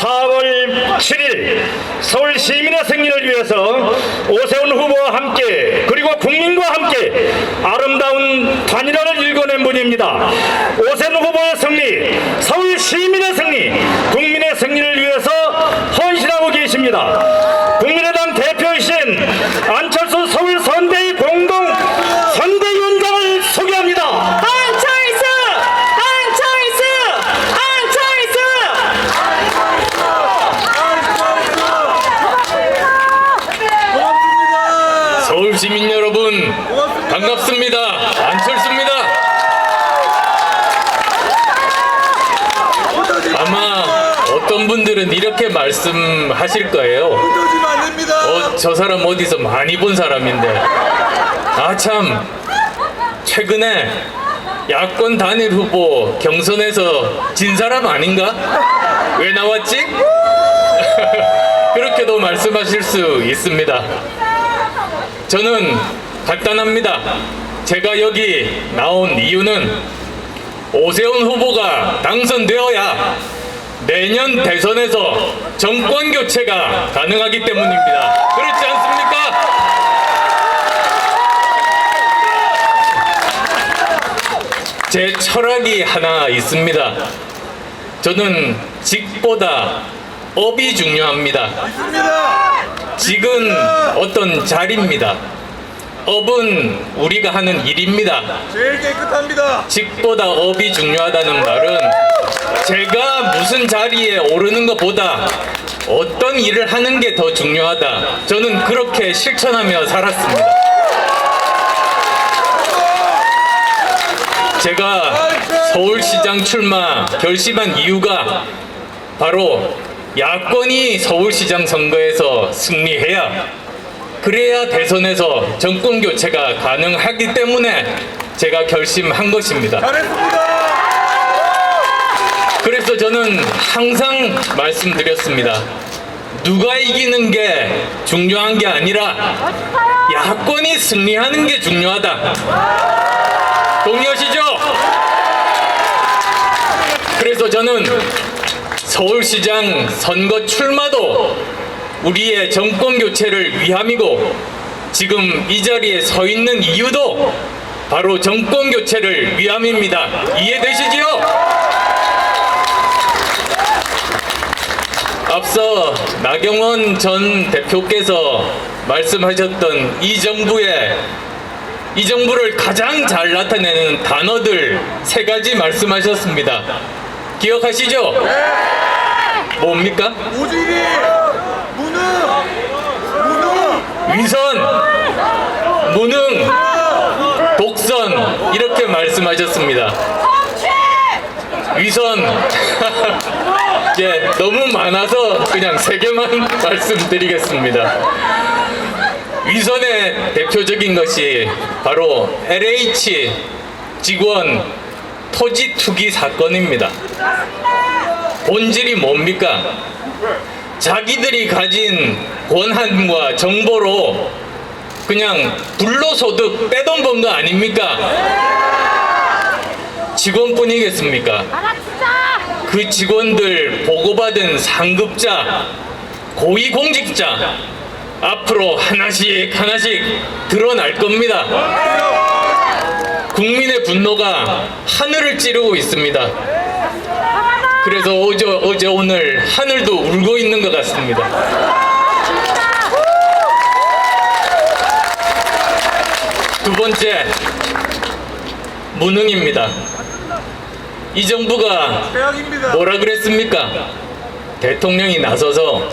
4월 7일 서울 시민의 승리를 위해서 오세훈 후보와 함께 그리고 국민과 함께 아름다운 단일화를 일궈낸 분입니다. 오세훈 후보의 승리, 서울 시민의 승리, 국민의 승리를 위해서 헌신하고 계십니다. 국민의당 대표이신 안철수 서울 선대위 공동 선대위원장을 소개합니다. 안철수! 안철수! 안철수! 서울 시민 여러분 반갑습니다. 안철수입니다. 아마 어떤 분들은 이렇게 말씀하실 거예요. 어, 저 사람 어디서 많이 본 사람인데. 아, 참. 최근에 야권 단일 후보 경선에서 진 사람 아닌가? 왜 나왔지? 그렇게도 말씀하실 수 있습니다. 저는 간단합니다. 제가 여기 나온 이유는 오세훈 후보가 당선되어야 내년 대선에서 정권 교체가 가능하기 때문입니다. 그렇지 않습니까? 제 철학이 하나 있습니다. 저는 직보다 업이 중요합니다. 직은 어떤 자리입니다. 업은 우리가 하는 일입니다. 제일 깨끗합니다. 직보다 업이 중요하다는 말은 무슨 자리에 오르는 것보다 어떤 일을 하는 게 더 중요하다. 저는 그렇게 실천하며 살았습니다. 제가 서울시장 출마 결심한 이유가 바로 야권이 서울시장 선거에서 승리해야 그래야 대선에서 정권 교체가 가능하기 때문에 제가 결심한 것입니다. 잘했습니다. 그래서 저는 항상 말씀드렸습니다. 누가 이기는 게 중요한 게 아니라 야권이 승리하는 게 중요하다. 동의하시죠? 그래서 저는 서울시장 선거 출마도 우리의 정권 교체를 위함이고 지금 이 자리에 서 있는 이유도 바로 정권 교체를 위함입니다. 이해되시지요? 앞서 나경원 전 대표께서 말씀하셨던 이 정부의 이 정부를 가장 잘 나타내는 단어들 세 가지 말씀하셨습니다. 기억하시죠? 뭡니까? 오지리, 무능, 무능, 위선, 무능, 독선 이렇게 말씀하셨습니다. 위선 예, 너무 많아서 그냥 세 개만 말씀드리겠습니다. 위선의 대표적인 것이 바로 LH 직원 토지 투기 사건입니다. 본질이 뭡니까? 자기들이 가진 권한과 정보로 그냥 불로소득 떼돈 번거 아닙니까? 직원뿐이겠습니까? 그 직원들 보고받은 상급자, 고위공직자 앞으로 하나씩 하나씩 드러날 겁니다. 국민의 분노가 하늘을 찌르고 있습니다. 그래서 어제, 어제 오늘 하늘도 울고 있는 것 같습니다. 두 번째, 무능입니다. 이 정부가 최악입니다. 뭐라 그랬습니까? 대통령이 나서서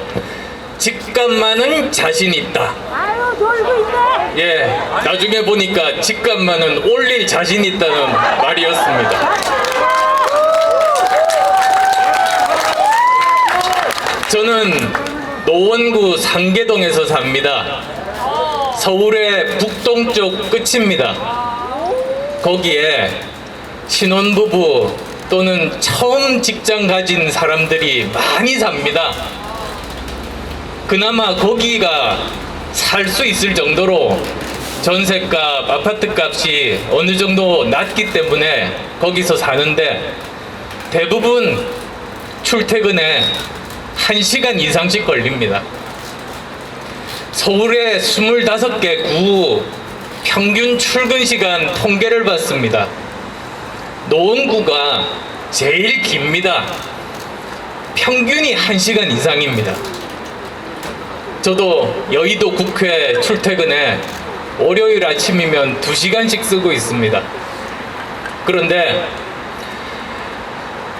집값만은 자신 있다. 아유 놀고 있네. 예, 나중에 보니까 집값만은 올릴 자신 있다는 말이었습니다. 저는 노원구 상계동에서 삽니다. 서울의 북동쪽 끝입니다. 거기에 신혼부부 또는 처음 직장 가진 사람들이 많이 삽니다. 그나마 거기가 살 수 있을 정도로 전세값, 아파트 값이 어느 정도 낮기 때문에 거기서 사는데 대부분 출퇴근에 1시간 이상씩 걸립니다. 서울의 25개 구 평균 출근 시간 통계를 봤습니다. 노원구가 제일 깁니다. 평균이 1시간 이상입니다. 저도 여의도 국회 출퇴근에 월요일 아침이면 2시간씩 쓰고 있습니다. 그런데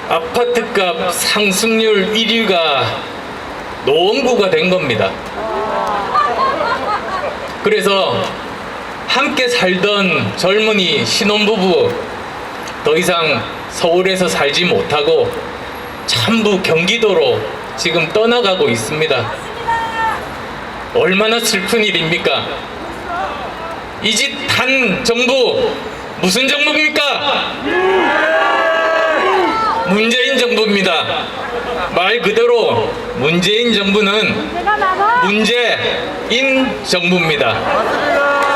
아파트값 상승률 1위가 노원구가 된 겁니다. 그래서 함께 살던 젊은이 신혼부부 더 이상 서울에서 살지 못하고 전부 경기도로 지금 떠나가고 있습니다. 얼마나 슬픈 일입니까? 이짓한 정부 무슨 정부입니까? 문재인 정부입니다. 말 그대로 문재인 정부는. 문재인 정부입니다.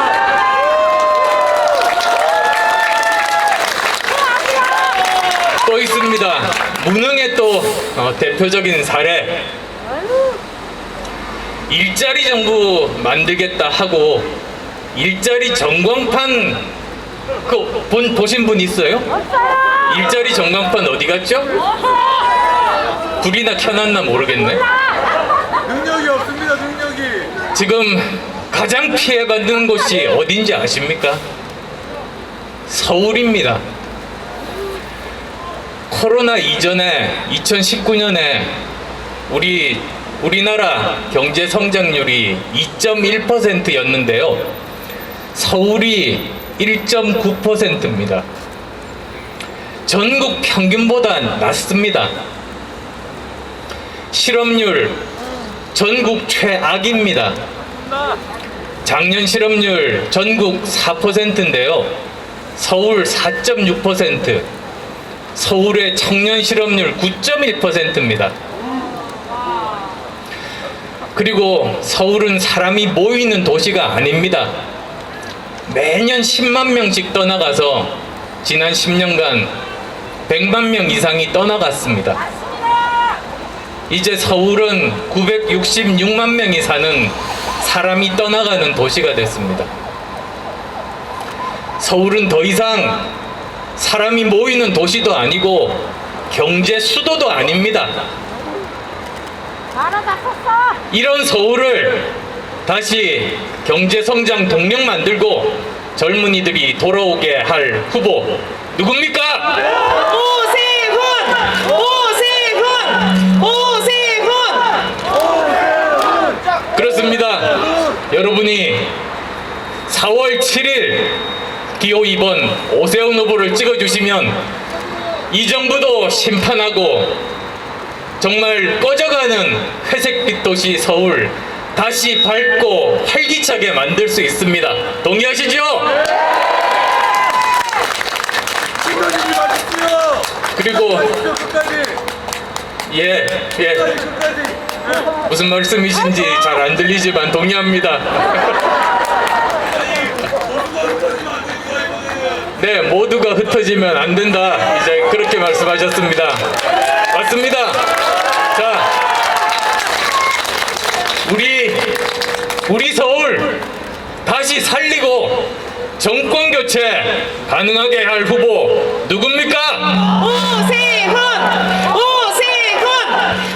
또 있습니다. 무능의 또 어, 대표적인 사례. 일자리 정부 만들겠다 하고 일자리 전광판 그 본, 보신 분 있어요? 일자리 전광판 어디 갔죠? 불이나 켜놨나 모르겠네. 능력이 없습니다, 능력이. 지금 가장 피해받는 곳이 어딘지 아십니까? 서울입니다. 코로나 이전에 2019년에 우리 우리나라 경제 성장률이 2.1%였는데요. 서울이 1.9%입니다. 전국 평균보다 낮습니다. 실업률 전국 최악입니다. 작년 실업률 전국 4%인데요. 서울 4.6%, 서울의 청년 실업률 9.1%입니다. 그리고 서울은 사람이 모이는 도시가 아닙니다. 매년 10만 명씩 떠나가서 지난 10년간 100만 명 이상이 떠나갔습니다. 이제 서울은 966만 명이 사는 사람이 떠나가는 도시가 됐습니다. 서울은 더 이상 사람이 모이는 도시도 아니고 경제 수도도 아닙니다. 이런 서울을 다시 경제 성장 동력 만들고 젊은이들이 돌아오게 할 후보 누굽니까? 오세훈. 오세훈. 오세훈. 그렇습니다. 여러분이 4월 7일 기호 2번 오세훈 후보를 찍어주시면 이 정부도 심판하고 정말 꺼져가는 회색빛 도시 서울 다시 밝고 활기차게 만들 수 있습니다. 동의하시죠? 그리고. 예, 예. 무슨 말씀이신지 잘 안 들리지만 동의합니다. 네, 모두가 흩어지면 안 된다. 이제 그렇게 말씀하셨습니다. 맞습니다. 자, 우리 우리 서울 다시 살리고 정권 교체 가능하게 할 후보 누굽니까? 오세훈. 오세훈.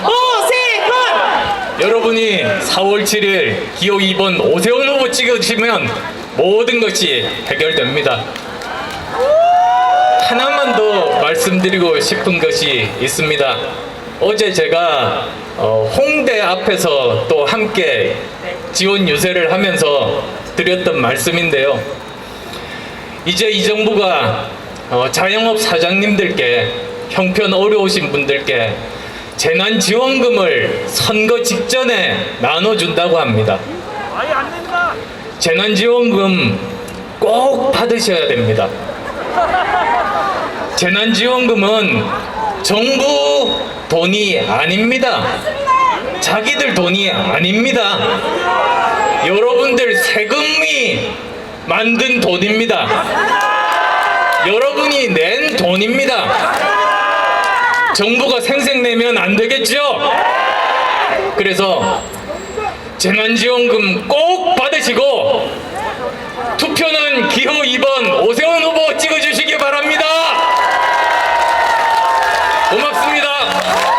오세훈. 여러분이 4월 7일 기호 2번 오세훈 후보 찍으시면 모든 것이 해결됩니다. 하나만 더 말씀드리고 싶은 것이 있습니다. 어제 제가 어, 홍대 앞에서 또 함께 지원 유세를 하면서 드렸던 말씀인데요. 이제 이 정부가 어, 자영업 사장님들께 형편 어려우신 분들께 재난지원금을 선거 직전에 나눠준다고 합니다. 재난지원금 꼭 받으셔야 됩니다. 재난지원금은 정부 돈이 아닙니다. 자기들 돈이 아닙니다. 여러분들 세금이 만든 돈입니다. 여러분이 낸 돈입니다. 정부가 생색내면 안 되겠죠? 그래서 재난지원금 꼭 받으시고 투표는 기호 2번 오세훈 love.